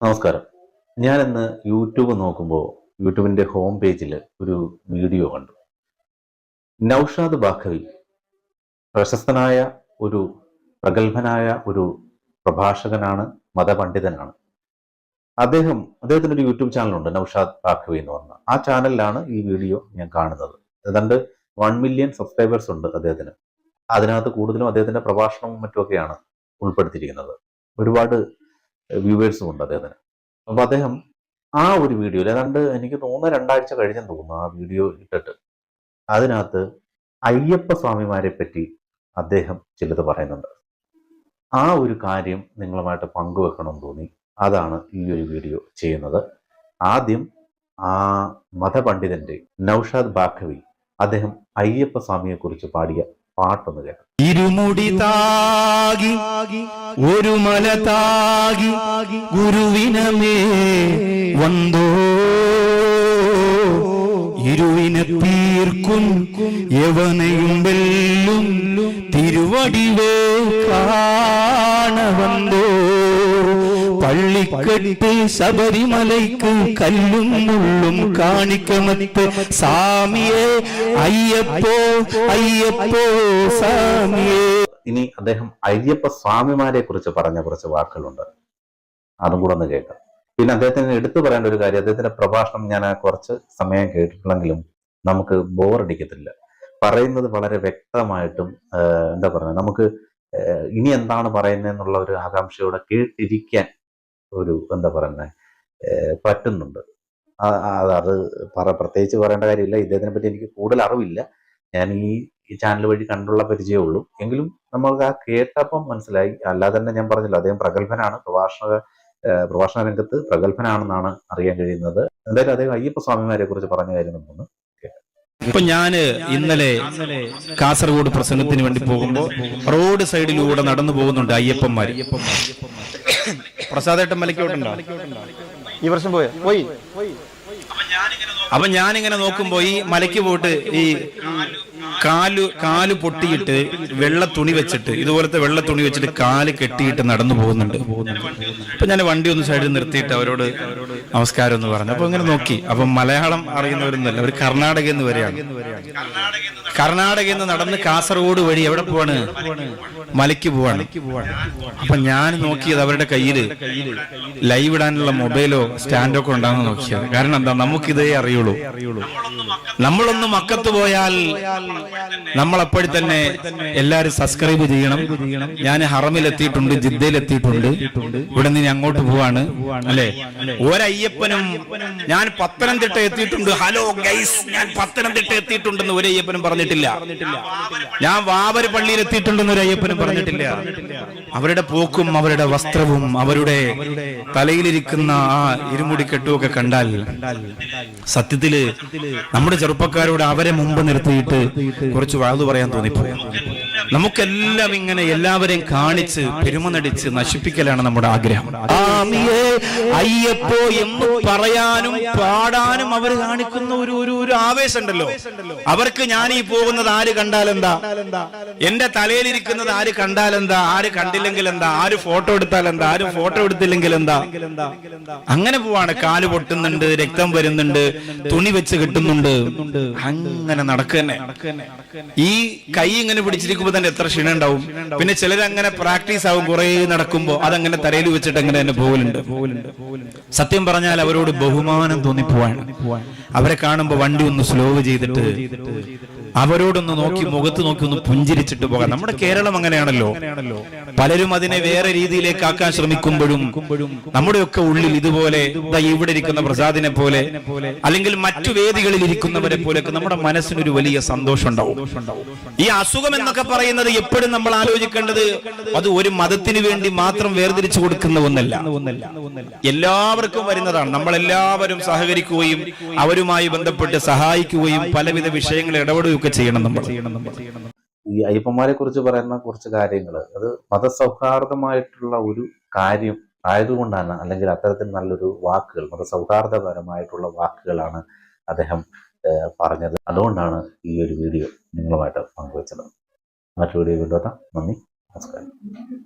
നമസ്കാരം. ഞാൻ ഇന്ന് യൂട്യൂബ് നോക്കുമ്പോൾ യൂട്യൂബിന്റെ ഹോം പേജിൽ ഒരു വീഡിയോ കണ്ടു. നൌഷാദ് ബാഖവി പ്രശസ്തനായ ഒരു പ്രഗത്ഭനായ ഒരു പ്രഭാഷകനാണ് മതപണ്ഡിതനാണ്. അദ്ദേഹം അദ്ദേഹത്തിന്റെ ഒരു യൂട്യൂബ് ചാനലുണ്ട് നൌഷാദ് ബാഖവി എന്ന് പറഞ്ഞ. ആ ചാനലിലാണ് ഈ വീഡിയോ ഞാൻ കാണുന്നത്. ഏതാണ്ട് വൺ മില്യൺ സബ്സ്ക്രൈബേഴ്സ് ഉണ്ട് അദ്ദേഹത്തിന്. അതിനകത്ത് കൂടുതലും അദ്ദേഹത്തിന്റെ പ്രഭാഷണവും മറ്റുമൊക്കെയാണ് ഉൾപ്പെടുത്തിയിരിക്കുന്നത്. ഒരുപാട് വ്യൂവേഴ്സും ഉണ്ട് അദ്ദേഹത്തിന്. അപ്പൊ അദ്ദേഹം ആ ഒരു വീഡിയോയിൽ ഏതാണ്ട് എനിക്ക് തോന്നുന്ന രണ്ടാഴ്ച കഴിഞ്ഞെന്ന് തോന്നുന്നു ആ വീഡിയോ ഇട്ടിട്ട്. അതിനകത്ത് അയ്യപ്പ സ്വാമിമാരെ പറ്റി അദ്ദേഹം ചിലത് പറയുന്നുണ്ട്. ആ ഒരു കാര്യം നിങ്ങളുമായിട്ട് പങ്കുവെക്കണമെന്ന് തോന്നി. അതാണ് ഈ ഒരു വീഡിയോ ചെയ്യുന്നത്. ആദ്യം ആ മതപണ്ഡിതന്റെ നൌഷാദ് ബാഖവി അദ്ദേഹം അയ്യപ്പ സ്വാമിയെ കുറിച്ച് പാടിയ പാട്ടൊന്ന് കേട്ടു ഇരുമുടി താകി ഒരു മല താകി ഗുരുവിനമേ വന്തോ ഇരുവിനെ തീർക്കും യവനയും വെല്ലും തിരുവടിവേ കാണവന്തോ പള്ളിക്കെട്ട് ശബരിമലയ്ക്ക് കല്ലും മുള്ളും കാണിക്കമത്ത്. സാമിയെ അയ്യപ്പോ അയ്യപ്പോ സാമിയെ ഇനി അദ്ദേഹം അയ്യപ്പ സ്വാമിമാരെ കുറിച്ച് പറഞ്ഞ കുറച്ച് വാക്കുകളുണ്ട്. അതും കൂടെ ഒന്ന് കേൾക്കാം. പിന്നെ അദ്ദേഹത്തിന് എടുത്തു പറയേണ്ട ഒരു കാര്യം അദ്ദേഹത്തിന്റെ പ്രഭാഷണം ഞാൻ കുറച്ച് സമയം കേട്ടിട്ടുണ്ടെങ്കിലും നമുക്ക് ബോറടിക്കത്തില്ല. പറയുന്നത് വളരെ വ്യക്തമായിട്ടും എന്താ പറയുക നമുക്ക് ഇനി എന്താണ് പറയുന്നത് എന്നുള്ള ഒരു ആകാംക്ഷയോടെ കേട്ടിരിക്കാൻ ഒരു എന്താ പറയുന്നത് പറ്റുന്നുണ്ട്. ആ- അത് പറ പ്രത്യേകിച്ച് പറയേണ്ട കാര്യമില്ല. ഇദ്ദേഹത്തിനെ പറ്റി എനിക്ക് കൂടുതൽ അറിവില്ല. ഞാൻ ഈ ചാനൽ വഴി കണ്ടുള്ള പരിചയമേ ഉള്ളൂ. എങ്കിലും നമ്മൾക്ക് ആ കേട്ടപ്പം മനസ്സിലായി. അല്ലാതെ തന്നെ ഞാൻ പറഞ്ഞില്ല. അദ്ദേഹം പ്രഗത്ഭനാണ്. പ്രഭാഷണ പ്രഭാഷണ രംഗത്ത് പ്രഗത്ഭനാണെന്നാണ് അറിയാൻ കഴിയുന്നത്. എന്തായാലും അദ്ദേഹം അയ്യപ്പ സ്വാമിമാരെ കുറിച്ച് പറഞ്ഞ കാര്യം നമുക്കൊന്ന് ഇപ്പൊ ഞാൻ ഇന്നലെ കാസർഗോഡ് പ്രസംഗത്തിന് വേണ്ടി പോകുമ്പോ റോഡ് സൈഡിലൂടെ നടന്നു പോകുന്നുണ്ട് അയ്യപ്പന്മാര്. പ്രസാദേട്ടൻ മലക്കോട്ടുണ്ടോ ഈ വർഷം പോയോ? പോയി. അപ്പൊ ഞാനിങ്ങനെ നോക്കുമ്പോ ഈ മലയ്ക്ക് പോയിട്ട് ഈ കാൽ കാൽ പൊട്ടിയിട്ട് വെള്ള തുണി വെച്ചിട്ട് ഇതുപോലത്തെ വെള്ള തുണി വെച്ചിട്ട് കാൽ കെട്ടിയിട്ട് നടന്നു പോകുന്നുണ്ട്. അപ്പൊ ഞാൻ വണ്ടി ഒന്ന് സൈഡിൽ നിർത്തിയിട്ട് അവരോട് നമസ്കാരം എന്ന് പറഞ്ഞു. അപ്പൊ ഇങ്ങനെ നോക്കി. അപ്പൊ മലയാളം അറിയുന്നവരൊന്നുമല്ല. അവർ കർണാടക എന്ന് വരെയാണ് കർണാടക എന്ന് നടന്ന് കാസർഗോഡ് വഴി എവിടെ പോവാണ്? മലയ്ക്ക് പോവാണ്. അപ്പൊ ഞാൻ നോക്കിയത് അവരുടെ കയ്യിൽ ലൈവ് ഇടാനുള്ള മൊബൈലോ സ്റ്റാൻഡോ ഒക്കെ ഉണ്ടാകുന്ന നോക്കിയത്. കാരണം എന്താ? നമുക്കിതേ അറിയുള്ളൂ. നമ്മളൊന്ന് മക്കത്ത് പോയാൽ നമ്മൾ അപ്പോഴും തന്നെ എല്ലാരും സബ്സ്ക്രൈബ് ചെയ്യണം. ഞാൻ ഹറമിലെത്തിയിട്ടുണ്ട് ജിദ്ദയിലെത്തിയിട്ടുണ്ട്. ഇവിടെ നിന്ന് അങ്ങോട്ട് പോവാണ് അല്ലെ? ഒരയ്യപ്പനും ഞാൻ പത്തനംതിട്ട എത്തിയിട്ടുണ്ട്. ഹലോ ഗൈസ് ഞാൻ പത്തനംതിട്ട എത്തിയിട്ടുണ്ടെന്ന് ഒരു അയ്യപ്പനും പറഞ്ഞിട്ടില്ല. ഞാൻ വാവര് പള്ളിയിൽ എത്തിയിട്ടുണ്ടെന്ന് ഒരു അയ്യപ്പനും പറഞ്ഞിട്ടില്ല. അവരുടെ പോക്കും അവരുടെ വസ്ത്രവും അവരുടെ തലയിലിരിക്കുന്ന ആ ഇരുമുടിക്കെട്ടും ഒക്കെ കണ്ടാൽ സത്യത്തിൽ നമ്മുടെ ചെറുപ്പക്കാരോട് അവരെ മുമ്പ് നിർത്തിയിട്ട് കുറച്ച് വാതു പറയാൻ തോന്നിപ്പോയി. നമുക്കെല്ലാം ഇങ്ങനെ എല്ലാവരെയും കാണിച്ച് പെരുമനടിച്ച് നശിപ്പിക്കലാണ് നമ്മുടെ ആഗ്രഹം. അയ്യപ്പോ എന്ന് പറയാനും പാടാനും അവർ കാണിക്കുന്ന ഒരു ഒരു ഒരു ആവേശം ഉണ്ടല്ലോ അവർക്ക് ഞാൻ ഈ പോകുന്നത് ആര് കണ്ടാലെന്താ? എന്റെ തലയിലിരിക്കുന്നത് ആര് കണ്ടാലെന്താ? ആര് കണ്ടില്ലെങ്കിൽ എന്താ ആര് ഫോട്ടോ എടുത്താൽ എന്താ ആര് ഫോട്ടോ എടുത്തില്ലെങ്കിൽ എന്താ അങ്ങനെ പോവാണ്. കാൽ പൊട്ടുന്നുണ്ട് രക്തം വരുന്നുണ്ട് തുണി വെച്ച് കിട്ടുന്നുണ്ട്. അങ്ങനെ നടക്കന്നെ. ഈ കൈ ഇങ്ങനെ പിടിച്ചിരിക്കുമ്പോ തന്നെ എത്ര ക്ഷീണം ഉണ്ടാവും. പിന്നെ ചിലരങ്ങനെ പ്രാക്ടീസ് ആവും കുറെ നടക്കുമ്പോ അതങ്ങനെ തലയിൽ വെച്ചിട്ട് അങ്ങനെ തന്നെ പോകലുണ്ട്. സത്യം പറഞ്ഞാൽ അവരോട് ബഹുമാനം തോന്നിപ്പോവാണ്. അവരെ കാണുമ്പോ വണ്ടി ഒന്ന് സ്ലോവ് ചെയ്തിട്ട് അവരോടൊന്ന് നോക്കി മുഖത്ത് നോക്കി ഒന്ന് പുഞ്ചിരിച്ചിട്ട് പോകാം. നമ്മുടെ കേരളം അങ്ങനെയാണല്ലോ. പലരും അതിനെ വേറെ രീതിയിലേക്ക് ആക്കാൻ ശ്രമിക്കുമ്പോഴും നമ്മുടെയൊക്കെ ഉള്ളിൽ ഇതുപോലെ ഇവിടെ ഇരിക്കുന്ന പ്രസാദിനെ പോലെ അല്ലെങ്കിൽ മറ്റു വേദികളിൽ ഇരിക്കുന്നവരെ പോലെയൊക്കെ നമ്മുടെ മനസ്സിനൊരു വലിയ സന്തോഷം ഉണ്ടാവും ഈ അസുഖം എന്നൊക്കെ പറയുന്നത് എപ്പോഴും നമ്മൾ ആലോചിക്കേണ്ടത് അത് ഒരു മതത്തിന് വേണ്ടി മാത്രം വേർതിരിച്ചു കൊടുക്കുന്ന ഒന്നല്ല. എല്ലാവർക്കും വരുന്നതാണ്. നമ്മളെല്ലാവരും സഹകരിക്കുകയും അവരുമായി ബന്ധപ്പെട്ട് സഹായിക്കുകയും പലവിധ വിഷയങ്ങൾ ഇടപെടുകയൊക്കെ ചെയ്യണം നമ്മൾ. ഈ അയ്യപ്പന്മാരെ കുറിച്ച് പറയുന്ന കുറച്ച് കാര്യങ്ങൾ അത് മതസൗഹാർദ്ദമായിട്ടുള്ള ഒരു കാര്യം ആയതുകൊണ്ടാണ് അല്ലെങ്കിൽ അത്തരത്തിൽ നല്ലൊരു വാക്കുകൾ മതസൗഹാർദ്ദപരമായിട്ടുള്ള വാക്കുകളാണ് അദ്ദേഹം പറഞ്ഞത്. അതുകൊണ്ടാണ് ഈ ഒരു വീഡിയോ നിങ്ങളുമായിട്ട് പങ്കുവച്ചത്. മറ്റൊരു വീഡിയോ കൊണ്ടുവരാം. നന്ദി. നമസ്കാരം.